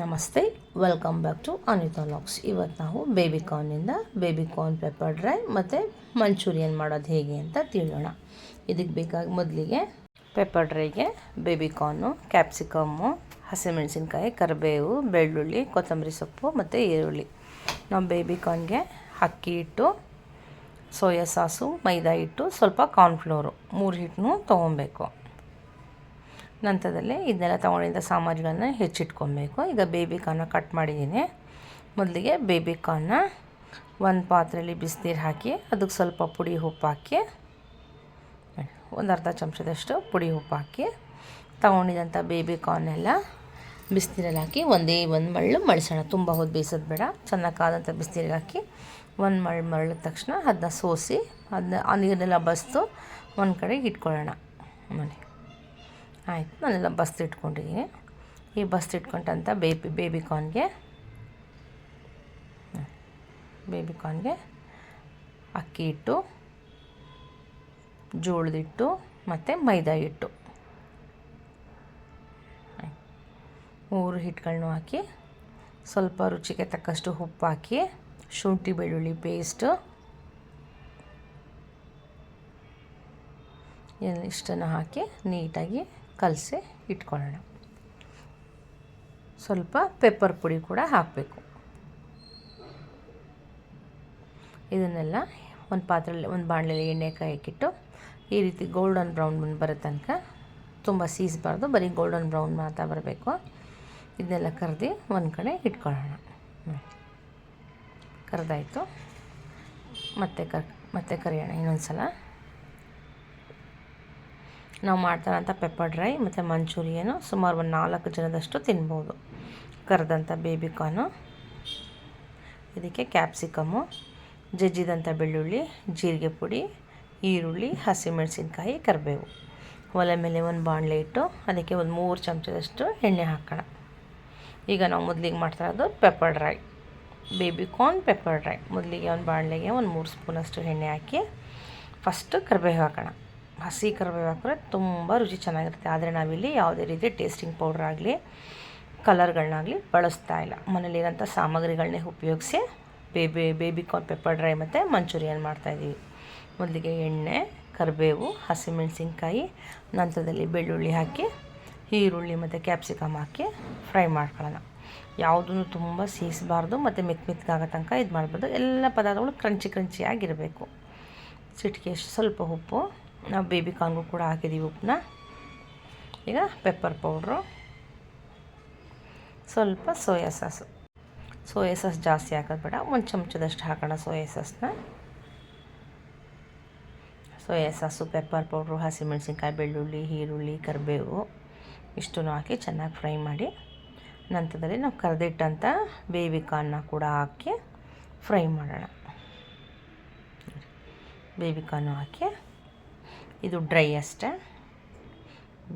ನಮಸ್ತೆ welcome back to Anitha locks ಇವತ್ತು ನಾವು ಬೇಬಿ ಕಾರ್ನಿಂದ ಬೇಬಿ ಕಾರ್ನ್ ಪೆಪ್ಪರ್ ಡ್ರೈ ಮತ್ತು ಮಂಚೂರಿಯನ್ ಮಾಡೋದು ಹೇಗೆ ಅಂತ ತಿಳಿಯೋಣ. ಇದಕ್ಕೆ ಬೇಕಾಗಿ ಮೊದಲಿಗೆ ಪೆಪ್ಪರ್ ಡ್ರೈಗೆ ಬೇಬಿ ಕಾರ್ನು ಕ್ಯಾಪ್ಸಿಕಮ್ಮು ಹಸಿಮೆಣಸಿನ್ಕಾಯಿ, ಕರಿಬೇವು, ಬೆಳ್ಳುಳ್ಳಿ, ಕೊತ್ತಂಬರಿ ಸೊಪ್ಪು ಮತ್ತು ಈರುಳ್ಳಿ. ನಾವು ಬೇಬಿ ಕಾರ್ನ್ಗೆ ಅಕ್ಕಿ ಹಿಟ್ಟು, ಸೋಯಾ ಸಾಸು, ಮೈದಾ ಹಿಟ್ಟು, ಸ್ವಲ್ಪ ಕಾರ್ನ್ಫ್ಲೋರು ಮೂರು ಹಿಟ್ಟನ್ನು ತೊಗೊಬೇಕು. ನಂತರದಲ್ಲಿ ಇದನ್ನೆಲ್ಲ ತೊಗೊಂಡಿದ್ದ ಸಾಮಾನುಗಳನ್ನ ಹೆಚ್ಚಿಟ್ಕೊಬೇಕು. ಈಗ ಬೇಬಿ ಕಾರ್ನ ಕಟ್ ಮಾಡಿದ್ದೀನಿ. ಮೊದಲಿಗೆ ಬೇಬಿ ಕಾರ್ನ ಒಂದು ಪಾತ್ರೆಯಲ್ಲಿ ಬಿಸಿನೀರು ಹಾಕಿ, ಅದಕ್ಕೆ ಸ್ವಲ್ಪ ಪುಡಿ ಉಪ್ಪು ಹಾಕಿ, ಒಂದು ಅರ್ಧ ಚಮಚದಷ್ಟು ಪುಡಿ ಉಪ್ಪು ಹಾಕಿ ತೊಗೊಂಡಿದ್ದಂಥ ಬೇಬಿ ಕಾರ್ನೆಲ್ಲ ಬಿಸಿನೀರಲ್ಲಿ ಹಾಕಿ ಒಂದೇ ಒಂದು ಮಳ್ಳು ಮಳಿಸೋಣ ತುಂಬ ಹೊತ್ತು ಬೇಯಿಸೋದು ಬೇಡ. ಚೆನ್ನಾಗಿ ಕಾದಂಥ ಬಿಸಿನೀರಿಗೆ ಹಾಕಿ ಒಂದು ಮಳ್ಳು ಮರಳಿದ ತಕ್ಷಣ ಅದನ್ನ ಸೋಸಿ, ಅದನ್ನ ಆ ನೀರನ್ನೆಲ್ಲ ಬಸ್ತು, ಒಂದು ಕಡೆಗೆ ಇಟ್ಕೊಳ್ಳೋಣ. ನೋಡಿ. ಆಯಿತು, ನಾನೆಲ್ಲ ಬಸ್ತಿಟ್ಕೊಂಡಿದ್ದೀನಿ ಈ ಬಸ್ತಿಟ್ಕೊಂಡಂಥ ಬೇಬಿ ಬೇಬಿ ಕಾರ್ನ್ಗೆ ಬೇಬಿ ಕಾರ್ನ್ಗೆ ಅಕ್ಕಿ ಹಿಟ್ಟು, ಜೋಳದ ಹಿಟ್ಟು ಮತ್ತು ಮೈದಾ ಹಿಟ್ಟು. ಮೂರು ಹಿಟ್ಟುಗಳನ್ನೂ ಹಾಕಿ, ಸ್ವಲ್ಪ ರುಚಿಗೆ ತಕ್ಕಷ್ಟು ಉಪ್ಪು ಹಾಕಿ, ಶುಂಠಿ, ಬೆಳ್ಳುಳ್ಳಿ ಪೇಸ್ಟು ಇಷ್ಟನ್ನು ಹಾಕಿ ನೀಟಾಗಿ ಕಲಸಿ ಇಟ್ಕೊಳ್ಳೋಣ. ಸ್ವಲ್ಪ ಪೆಪ್ಪರ್ ಪುಡಿ ಕೂಡ ಹಾಕಬೇಕು. ಇದನ್ನೆಲ್ಲ ಒಂದು ಪಾತ್ರೆಯಲ್ಲಿ ಒಂದು ಬಾಣಲೆಯಲ್ಲಿ ಎಣ್ಣೆ ಕಾಯಕ್ಕಿಟ್ಟು ಈ ರೀತಿ ಗೋಲ್ಡನ್ ಬ್ರೌನ್ ಬರೋ ತನಕ ತುಂಬ ಸೀಸಬಾರ್ದು, ಬರೀ ಗೋಲ್ಡನ್ ಬ್ರೌನ್ ಮಾತ್ರ ಬರಬೇಕು. ಇದನ್ನೆಲ್ಲ ಕರೆದು ಒಂದು ಕಡೆ ಇಟ್ಕೊಳ್ಳೋಣ. ಕರೆದಾಯಿತು. ಮತ್ತೆ ಕರ್, ಮತ್ತೆ ಕರಿಯೋಣ ಇನ್ನೊಂದು ಸಲ ನಾವು ಮಾಡ್ತಾರಂಥ ಪೆಪ್ಪರ್ ಡ್ರೈ ಮತ್ತು ಮಂಚೂರಿಯನ್ನು ಸುಮಾರು ಒಂದು ನಾಲ್ಕು ಜನದಷ್ಟು ತಿನ್ಬೋದು. ಕರೆದಂಥ ಬೇಬಿ ಕಾರ್ನು ಇದಕ್ಕೆ ಕ್ಯಾಪ್ಸಿಕಮ್ಮು ಜಜ್ಜಿದಂಥ ಬೆಳ್ಳುಳ್ಳಿ, ಜೀರಿಗೆ ಪುಡಿ, ಈರುಳ್ಳಿ, ಹಸಿಮೆಣಸಿನ್ಕಾಯಿ, ಕರಿಬೇವು. ಒಲೆ ಮೇಲೆ ಒಂದು ಬಾಣಲೆ ಇಟ್ಟು ಅದಕ್ಕೆ ಒಂದು ಮೂರು ಚಮಚದಷ್ಟು ಎಣ್ಣೆ ಹಾಕೋಣ. ಈಗ ನಾವು ಮೊದಲಿಗೆ ಮಾಡ್ತಾ ಇರೋದು pepper dry baby corn pepper dry ಮೊದಲಿಗೆ ಒಂದು ಬಾಣಲೆಗೆ ಒಂದು ಮೂರು ಸ್ಪೂನಷ್ಟು ಎಣ್ಣೆ ಹಾಕಿ ಫಸ್ಟು ಕರಿಬೇವು ಹಾಕೋಣ. ಹಸಿ ಕರಿಬೇವು ಹಾಕಿದ್ರೆ ತುಂಬ ರುಚಿ ಚೆನ್ನಾಗಿರುತ್ತೆ. ಆದರೆ ನಾವಿಲ್ಲಿ ಯಾವುದೇ ರೀತಿ ಟೇಸ್ಟಿಂಗ್ ಪೌಡ್ರ್ ಆಗಲಿ ಕಲರ್ಗಳನ್ನಾಗಲಿ ಬಳಸ್ತಾ ಇಲ್ಲ. ಮನೇಲಿರೋಂಥ ಸಾಮಗ್ರಿಗಳನ್ನೇ ಉಪಯೋಗಿಸಿ baby baby corn pepper dry ಮತ್ತು ಮಂಚೂರಿಯನ್ ಮಾಡ್ತಾಯಿದ್ದೀವಿ ಮೊದಲಿಗೆ ಎಣ್ಣೆ, ಕರಿಬೇವು ಹಸಿಮೆಣಸಿನ್ಕಾಯಿ ನಂತರದಲ್ಲಿ ಬೆಳ್ಳುಳ್ಳಿ ಹಾಕಿ, ಈರುಳ್ಳಿ ಮತ್ತು ಕ್ಯಾಪ್ಸಿಕಮ್ ಹಾಕಿ ಫ್ರೈ ಮಾಡ್ಕೊಳ್ಳೋಣ. ಯಾವುದೂ ತುಂಬ ಸೀಸಬಾರ್ದು ಮತ್ತು ಮೆತ್ ಮೆತ್ತಗಾಗೋ ತನಕ ಇದು ಮಾಡ್ಬೋದು ಎಲ್ಲ ಪದಾರ್ಥಗಳು ಕ್ರಂಚಿ ಕ್ರಂಚಿಯಾಗಿರಬೇಕು ಚಿಟಿಕೆ ಸ್ವಲ್ಪ ಉಪ್ಪು. ನಾವು ಬೇಬಿ ಕಾರ್ನ್ಗೂ ಕೂಡ ಹಾಕಿದ್ದೀವಿ ಉಪ್ಪನ್ನ. ಈಗ ಪೆಪ್ಪರ್ ಪೌಡ್ರು ಸ್ವಲ್ಪ ಸೋಯಾ ಸಾಸು ಸೋಯಾ ಸಾಸ್ ಜಾಸ್ತಿ ಹಾಕೋದು ಬೇಡ. ಒಂದು ಚಮಚದಷ್ಟು ಹಾಕೋಣ ಸೋಯಾ ಸಾಸ್ನ ಸೋಯಾ ಸಾಸು ಪೆಪ್ಪರ್ ಪೌಡ್ರು ಹಸಿಮೆಣಸಿನ್ಕಾಯಿ, ಬೆಳ್ಳುಳ್ಳಿ, ಈರುಳ್ಳಿ, ಕರಿಬೇವು ಇಷ್ಟನ್ನು ಹಾಕಿ ಚೆನ್ನಾಗಿ ಫ್ರೈ ಮಾಡಿ. ನಂತರದಲ್ಲಿ ನಾವು ಕರೆದಿಟ್ಟಂಥ ಬೇಬಿ ಕಾರ್ನ್ನ ಕೂಡ ಹಾಕಿ ಫ್ರೈ ಮಾಡೋಣ. ಬೇಬಿ ಕಾರ್ನು ಹಾಕಿ ಇದು ಡ್ರೈ ಅಷ್ಟೇ.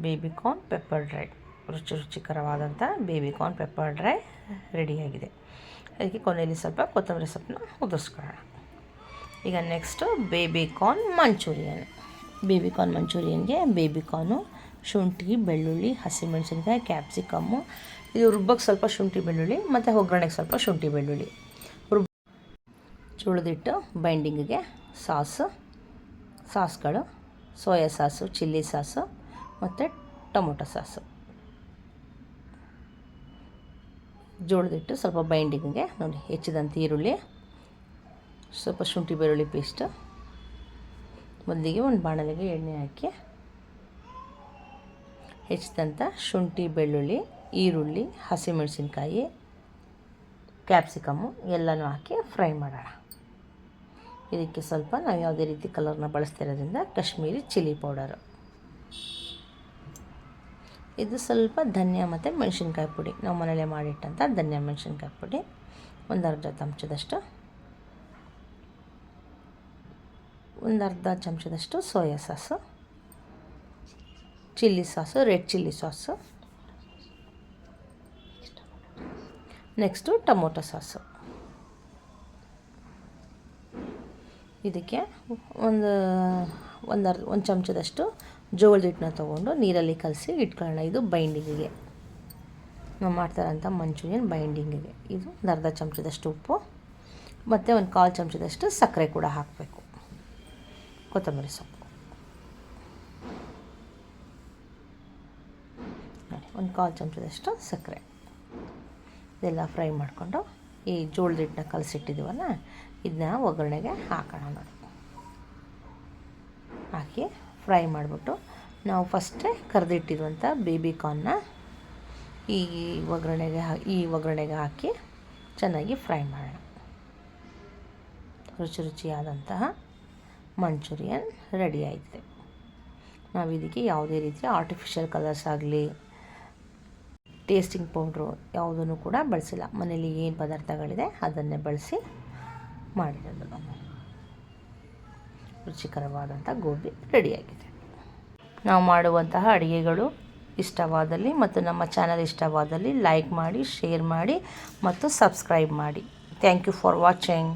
Baby corn, pepper dry. ರುಚಿ ರುಚಿಕರವಾದಂಥ ಬೇಬಿ ಕಾರ್ನ್, ಪೆಪ್ಪರ್ ಡ್ರೈ ರೆಡಿಯಾಗಿದೆ ಅದಕ್ಕೆ ಕೊನೆಯಲ್ಲಿ ಸ್ವಲ್ಪ ಕೊತ್ತಂಬರಿ ಸೊಪ್ಪನ್ನ ಉದುರಿಸ್ಕೊಳ್ಳೋಣ. ಈಗ next baby corn Manchurian. Baby corn ಮಂಚೂರಿಯನ್ಗೆ baby corn, ಶುಂಠಿ, ಬೆಳ್ಳುಳ್ಳಿ, ಹಸಿಮೆಣಸಿನ್ಕಾಯಿ, ಕ್ಯಾಪ್ಸಿಕಮ್ಮು. ಇದು ರುಬ್ಬಕ್ಕೆ ಸ್ವಲ್ಪ ಶುಂಠಿ, ಬೆಳ್ಳುಳ್ಳಿ, ಮತ್ತು ಒಗ್ಗರಣೆಗೆ ಸ್ವಲ್ಪ ಶುಂಠಿ, ಬೆಳ್ಳುಳ್ಳಿ. ರುಬ್ ಚುಳಿದಿಟ್ಟು ಬೈಂಡಿಂಗಿಗೆ ಸಾಸು, ಸಾಸ್ಗಳು. ಸೋಯಾ ಸಾಸು, ಚಿಲ್ಲಿ ಸಾಸು ಮತ್ತು ಟೊಮೊಟೊ ಸಾಸು. ಜೋಳದಿಟ್ಟು ಸ್ವಲ್ಪ ಬೈಂಡಿಂಗ್ಗೆ, ನೋಡಿ ಹೆಚ್ಚಿದಂಥ ಈರುಳ್ಳಿ, ಸ್ವಲ್ಪ ಶುಂಠಿ ಬೆಳ್ಳುಳ್ಳಿ ಪೇಸ್ಟು ಮೊದಲಿಗೆ ಒಂದು ಬಾಣಲೆಗೆ ಎಣ್ಣೆ ಹಾಕಿ ಹೆಚ್ಚಿದಂಥ ಶುಂಠಿ, ಬೆಳ್ಳುಳ್ಳಿ, ಈರುಳ್ಳಿ, ಹಸಿಮೆಣಸಿನ್ಕಾಯಿ ಕ್ಯಾಪ್ಸಿಕಮ್ಮು ಎಲ್ಲನೂ ಹಾಕಿ ಫ್ರೈ ಮಾಡೋಣ. ಇದಕ್ಕೆ ಸ್ವಲ್ಪ ನಾವು ಯಾವುದೇ ರೀತಿ ಕಲರ್ನ ಬಳಸ್ತಿರೋದ್ರಿಂದ ಕಾಶ್ಮೀರಿ ಚಿಲ್ಲಿ ಪೌಡರು. ಇದು ಸ್ವಲ್ಪ ಧನಿಯಾ ಮತ್ತು ಮೆಣಸಿನ್ಕಾಯಿ ಪುಡಿ. ನಾವು ಮನೇಲೆ ಮಾಡಿಟ್ಟಂಥ ಧನಿಯಾ ಮೆಣಸಿನ್ಕಾಯಿ ಪುಡಿ. ಒಂದು ಅರ್ಧ ಚಮಚದಷ್ಟು ಒಂದು ಅರ್ಧ ಚಮಚದಷ್ಟು soya sauce, chilli sauce, red chilli sauce, next tomato sauce. ಇದಕ್ಕೆ ಒಂದು ಒಂದು ಅರ್ಧ, ಒಂದು ಚಮಚದಷ್ಟು ಜೋಳದ ಹಿಟ್ಟನ್ನ ತೊಗೊಂಡು ನೀರಲ್ಲಿ ಕಲಸಿ ಇಟ್ಕೊಳ್ಳೋಣ. ಇದು ಬೈಂಡಿಂಗಿಗೆ ನಾವು ಮಾಡ್ತಾರಂಥ ಮಂಚೂರಿಯನ್ ಬೈಂಡಿಂಗಿಗೆ ಇದು ಒಂದು ಅರ್ಧ ಚಮಚದಷ್ಟು ಉಪ್ಪು, ಮತ್ತು ಒಂದು ಕಾಲು ಚಮಚದಷ್ಟು ಸಕ್ಕರೆ ಕೂಡ ಹಾಕಬೇಕು. ಕೊತ್ತಂಬರಿ ಸೊಪ್ಪು. ಒಂದು ಕಾಲು ಚಮಚದಷ್ಟು ಸಕ್ಕರೆ. ಇದೆಲ್ಲ ಫ್ರೈ ಮಾಡಿಕೊಂಡು ಈ ಜೋಳದ ಹಿಟ್ಟನ್ನ ಕಲಸಿಟ್ಟಿದ್ದೀವಲ್ಲ ಇದನ್ನ ಒಗ್ಗರಣೆಗೆ ಹಾಕೋಣ ನೋಡಿ. ಹಾಕಿ ಫ್ರೈ ಮಾಡಿಬಿಟ್ಟು ನಾವು ಫಸ್ಟೇ ಕರೆದಿಟ್ಟಿರುವಂಥ ಬೇಬಿ ಕಾರ್ನ್ನ ಈ ಒಗ್ಗರಣೆಗೆ ಈ ಒಗ್ಗರಣೆಗೆ ಹಾಕಿ ಚೆನ್ನಾಗಿ ಫ್ರೈ ಮಾಡೋಣ. ರುಚಿ ರುಚಿಯಾದಂತಹ ಮಂಚೂರಿಯನ್ ರೆಡಿ ಆಯಿತು ನಾವು ಇದಕ್ಕೆ ಯಾವುದೇ ರೀತಿಯ ಆರ್ಟಿಫಿಷಿಯಲ್ ಕಲರ್ಸ್ ಆಗಲಿ ಟೇಸ್ಟಿಂಗ್ ಪೌಡ್ರು ಯಾವುದನ್ನು ಕೂಡ ಬಳಸಿಲ್ಲ. ಮನೆಯಲ್ಲಿ ಏನು ಪದಾರ್ಥಗಳಿದೆ ಅದನ್ನೇ ಬಳಸಿ ಮಾಡಿರೋದು. ರುಚಿಕರವಾದಂಥ ಗೋಬಿ ರೆಡಿಯಾಗಿದೆ. ನಾವು ಮಾಡುವಂತಹ ಅಡುಗೆಗಳು ಇಷ್ಟವಾದಲ್ಲಿ ಮತ್ತು ನಮ್ಮ ಚಾನಲ್ ಇಷ್ಟವಾದಲ್ಲಿ ಲೈಕ್ ಮಾಡಿ, ಶೇರ್ ಮಾಡಿ ಮತ್ತು ಸಬ್ಸ್ಕ್ರೈಬ್ ಮಾಡಿ. Thank you for watching.